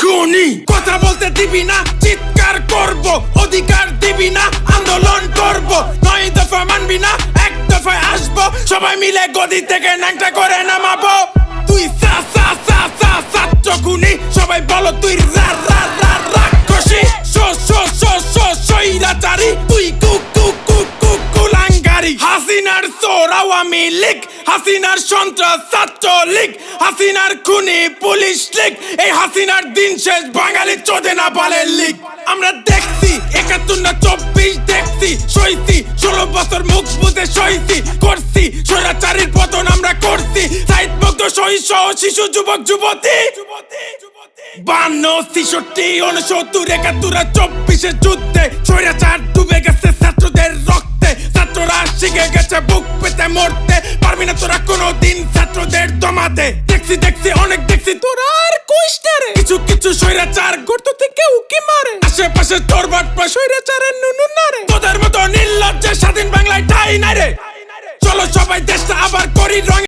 খুনি। কথা বলতে দিবি না, চিৎকার করব, অধিকার দিবি না, আন্দোলন করব। নয় দফা মানবি না, এক দফায় আসব। সবাই মিলে গদি থেকে ন্যাংটা করে নামাবো। তুই সা সা সা সা ছাত্র খুনি সবাই বলো তুই রা রা রা, রাক্ষসী। শো শো শো শো সৈরাচারী তুই কু কু কু কু, কুলাঙ্গারি। হাসিনার চোর আওয়ামী লীগ হাসিনার সন্ত্রাস ছাত্র লীগ হাসিনার খুনি, পুলিশ লীগ, এই হাসিনার দিন শেষ, বাঙালি চোদে না বলে লীগ। আমরা দেখছি, একাত্তর না চব্বিশ দেখছি, সইছি, ষোলো বছর মুখ বুঝে সইছি, করছি, স্বৈরাচারীর পতন আমরা করছি সাইড মুক্ত সহিষ্য শিশু, যুবক, যুবতী। বান্ন, ছিষট্টি উনসত্তর একাত্তর চব্বিশের যুদ্ধে স্বৈরাচার ডুবে গেছে গেছে বুক পেতে মরতে। পারবি না তোরা কোনো দিন ছাত্রদের দমাতে। দেখছি দেখছি, অনেক দেখছি। তোরা আর কইস রে। কিছু কিছু স্বৈরাচার গর্ত থেকে উকি মারে। আশেপাশে তোর বাটপা স্বৈরাচারের নুনু নারে তোদের মতো নির্লজ্জের স্বাধীন বাংলায় ঠাই নাই রে। চলো সবাই দেশটা আবার করি রঙে।